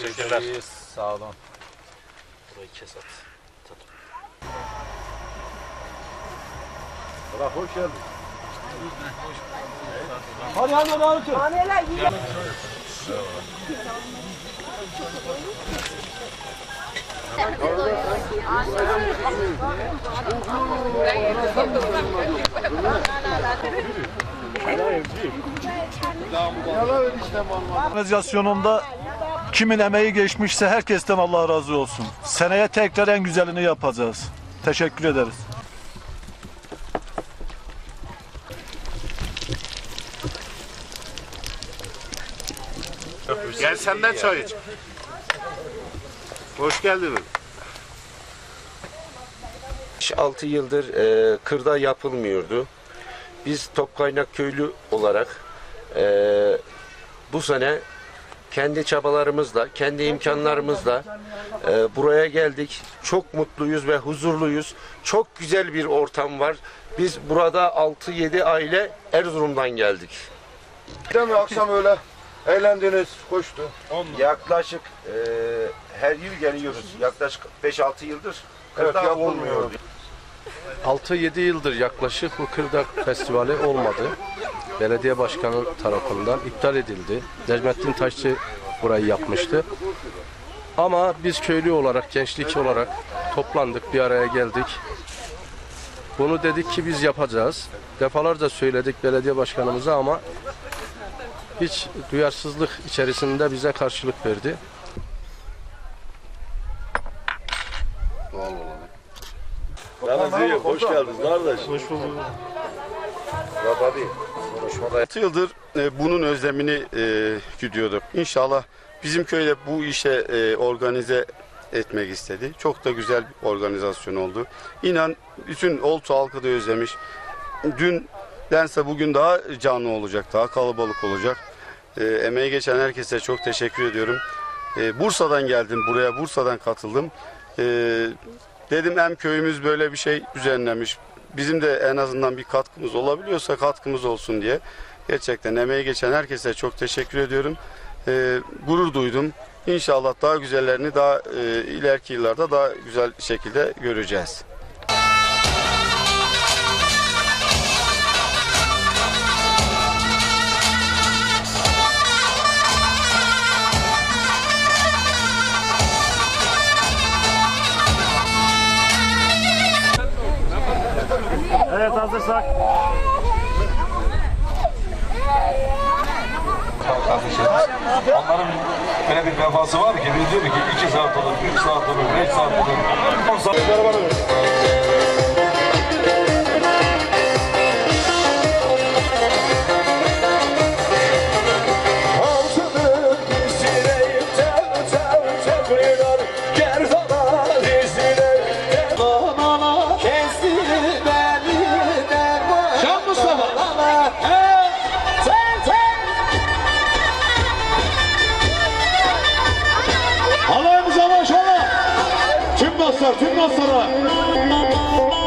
Teşekkürler. İyi, Sağ olun. Burayı kes at. Bırak hoş geldin. Hadi hadi hadi. Organizasyonunda kimin emeği geçmişse herkesten Allah razı olsun. Seneye tekrar en güzelini yapacağız. Teşekkür ederiz. Gel senden çay iç. Hoş geldin. 6 yıldır e, kırda yapılmıyordu. Biz Topkaynak köylü olarak e, bu sene kendi çabalarımızla, kendi imkanlarımızla e, buraya geldik. Çok mutluyuz ve huzurluyuz. Çok güzel bir ortam var. Biz burada 6-7 aile Erzurum'dan geldik. Değil mi akşam öyle eğlendiniz, koştu. Yaklaşık e, her yıl geliyoruz. Yaklaşık 5-6 yıldır Evet, kırda yapılmıyor. olmuyor. 6-7 yıldır yaklaşık bu Kırdak Festivali olmadı. Belediye başkanı tarafından iptal edildi. Necmettin Taşçı burayı yapmıştı. Ama biz köylü olarak, gençlik olarak toplandık, bir araya geldik. Bunu dedik ki biz yapacağız. Defalarca söyledik belediye başkanımıza ama hiç duyarsızlık içerisinde bize karşılık verdi. Ramazan hoş geldiniz kardeş. Murat abi konuşmada 6 yıldır e, bunun özlemini e, güdüyorduk. İnşallah bizim köyde bu işe e, organize etmek istedi. Çok da güzel bir organizasyon oldu. İnan bütün Oltu halkı da özlemiş. Dündense bugün daha canlı olacak, daha kalabalık olacak. E, emeği geçen herkese çok teşekkür ediyorum. E, Bursa'dan geldim buraya, Bursa'dan katıldım. E, dedim hem köyümüz böyle bir şey düzenlemiş. Bizim de en azından bir katkımız olabiliyorsa katkımız olsun diye. Gerçekten emeği geçen herkese çok teşekkür ediyorum. E, gurur duydum. İnşallah daha güzellerini daha e, ileriki yıllarda daha güzel şekilde göreceğiz. Evet hazırsak. Onların böyle bir vefası var ki diyor ki 2 saat olur, 3 saat olur, 5 saat olur. 10 saat dostlar, tüm dostlara.